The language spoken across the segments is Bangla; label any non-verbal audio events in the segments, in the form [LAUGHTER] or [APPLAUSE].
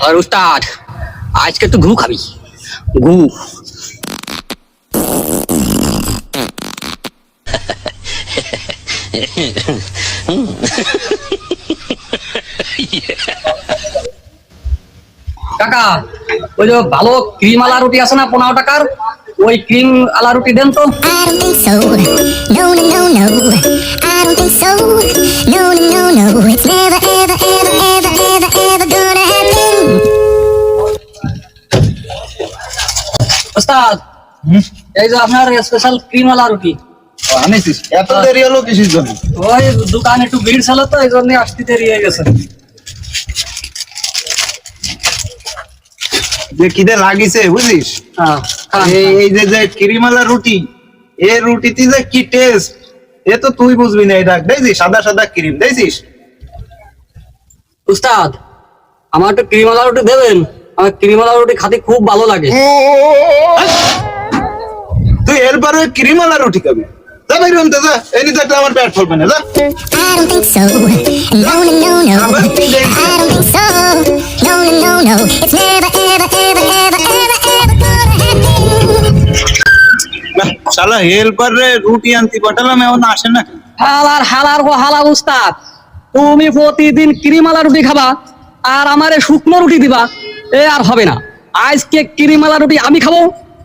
আর উস্তাদ আজকে তো ঘু খাবি ঘু কাকা ওই যে ভালো ক্রিম আলা রুটি আছে না পনেরো টাকার? ওই ক্রিম আলা রুটি দেন তো। এই যে আপনার স্পেশাল রুটি এত দেরি হলো কিসের জন্য ওই দোকানে একটু ভিড় ছিল তো এই জন্য আসতে দেরি হয়ে গেছে যে খিদে লাগিছে বুঝিস হ্যাঁ, এই যে যে কিরিমালা রুটি এই রুটিতে যে কি টেস্ট এ তো তুই বুঝবি না এটা দেখছিস সাদা সাদা ক্রিম দেখছিস উস্তাদ আমার একটু ক্রিম আলা রুটি দেবেন আমার ক্রিম আলা রুটি খেতে খুব ভালো লাগে তুই এরপরে কিরিমালা রুটি খাবি রে রুটি আনতে পাঠালাম, এখন আসে না। হালার হালার গো হালা উস্তাদ, তুমি প্রতিদিন ক্রিম আলা রুটি খাবা, আর আমারে শুকনো রুটি দিবা, এ আর হবে না। আজকে ক্রিম আলা রুটি আমি খাব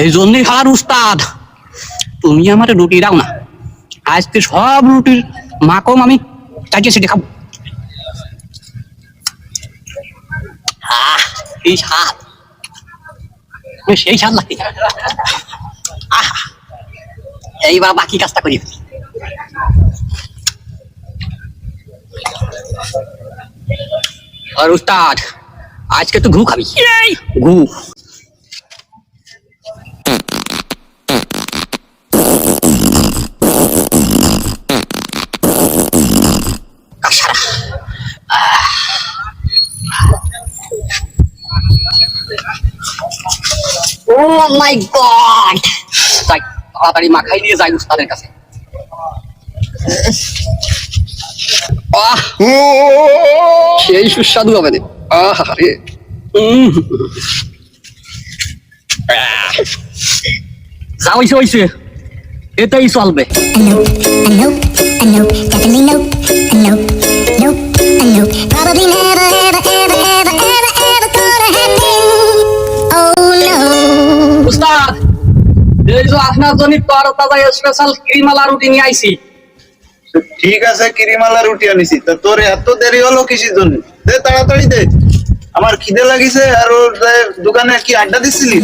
এই জন্যই হার উস্তাদ তুমি আমার রুটি দাও না। আজকে সব রুটির মাকম আমি চাইছে সেটা খাব। এই স্বাদ। সেই স্বাদ আহা এইবার বাকি কাজটা করি? আর উস্তাদ আজকে তো ঘু খাবি। ঘু। ও মাই গড যাই তাড়াতাড়ি মাখাই নিয়ে যাই উস্তাদের কাছে। আহ! সেই সুস্বাদু হবে রে। আহ রে। যা হইছে হইছে। এটাই চলবে। I know, I know, I know, definitely know, I know, আপনার জন্য তর তাজা স্পেশাল ক্রিম আলা রুটি নিয়ে আইছি। ঠিক আছে কিরিমালা রুটি আনিছি। তা তোর এত দেরি হলো কিসের জন্য? দে তাড়াতাড়ি দে। আমার খিদে লাগিছে আর ওর দোকানে কি আড্ডা দিছিলি.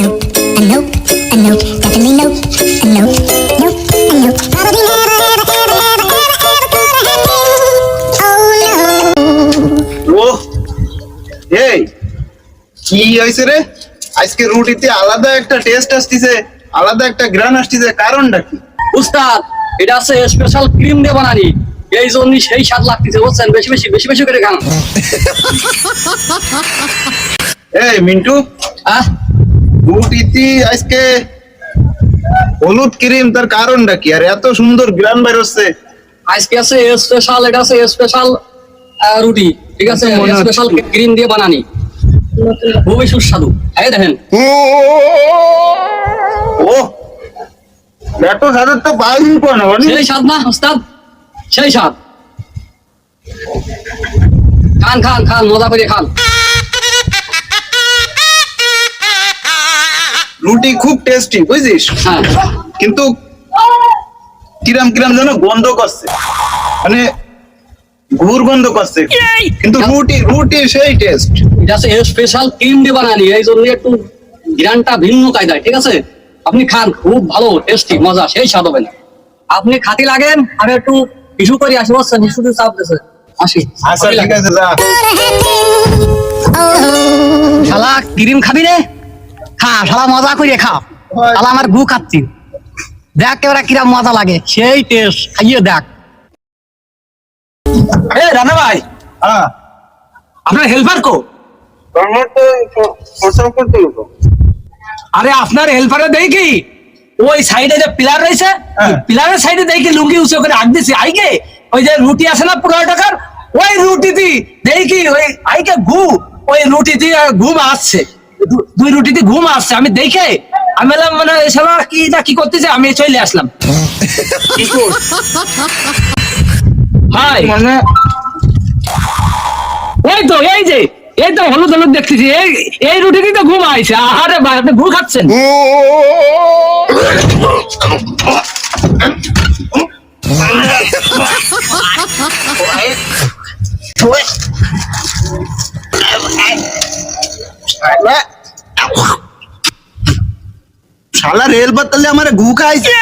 ও এই কি হয়েছে রে? আজকে রুটিতে আলাদা একটা টেস্ট আসতেছে। আলাদা একটা গ্রান আসতেছে কারণটা কি? উস্তাদ এটা আছে স্পেশাল ক্রিম দিয়ে বানানি। এই জন্য সেই স্বাদ লাগতেছে বুঝছেন? বেশি বেশি বেশি বেশি করে খান। এই মিন্টু। আহ? রুটিতে আজকে হলুদ ক্রিম তার কারণটা কি? আর এত সুন্দর গ্রান বের হচ্ছে। আজকে আছে স্পেশাল এটা আছে স্পেশাল রুটি ঠিক আছে? স্পেশাল ক্রিম দিয়ে বানানি। খুবই সুস্বাদু। এই দেখেন। এত সাদের তো বাইরে কোন সেই স্বাদ না উস্তাদ সেই স্বাদ খান খান খান মজা করে খান। রুটি খুব টেস্টি বুঝিস? হ্যাঁ। কিন্তু কিরাম কিরাম যেন গন্ধ করছে। মানে ঘুর গন্ধ করছে। কিন্তু রুটি রুটি সেই টেস্ট এটা স্পেশাল ক্রিম দিয়ে বানানি এই জন্য একটু গ্রানটা ভিন্ন কায়দায় ঠিক আছে? আপনি খান খুব ভালো টেস্টি মজা সেই স্বাদ হবে না। আপনি খাতি লাগেন আমি একটু ইস্যু করি আসি বসছেন ইস্যু চাপ দিছে আসি। আচ্ছা ঠিক আছে যা. Oh, ক্রিম খাবি রে? খা শালা মজা করে খা। শালা আমার গু খাচ্ছি দেখ এবার কিরম মজা লাগে। সেই টেস্ট খাইয়ে দেখ। এ রানা ভাই। হ্যাঁ। আপনার হেল্পার কো? তোমার তো প্রশ্ন করতে আরে আপনার হেল্পারে দেই কি ওই সাইডে যে পিলার রয়েছে। পিলারের সাইডে দেই কি লুঙ্গি উঁচু করে আগ দিছি। আইকে ওই যে রুটি আছে না পনেরো টাকার? ওই রুটি দি দেই কি ওই আইকে ঘু ওই রুটি দিয়ে ঘুম আসছে। দুই রুটি দিয়ে ঘুম আসছে। আমি দেখে আমি বললাম মানে এসব কি না কি করতেছে? আমি চলে আসলাম। [LAUGHS] হাই মানে ওই তো এই যে। এই তো হলুদ হলুদ দেখতেছি এই এই রুটি কিন্তু ঘুম আইছে আহারে ভাই আপনি ঘুম খাচ্ছেন শালা রেল বদলে আমার ঘু খাইছে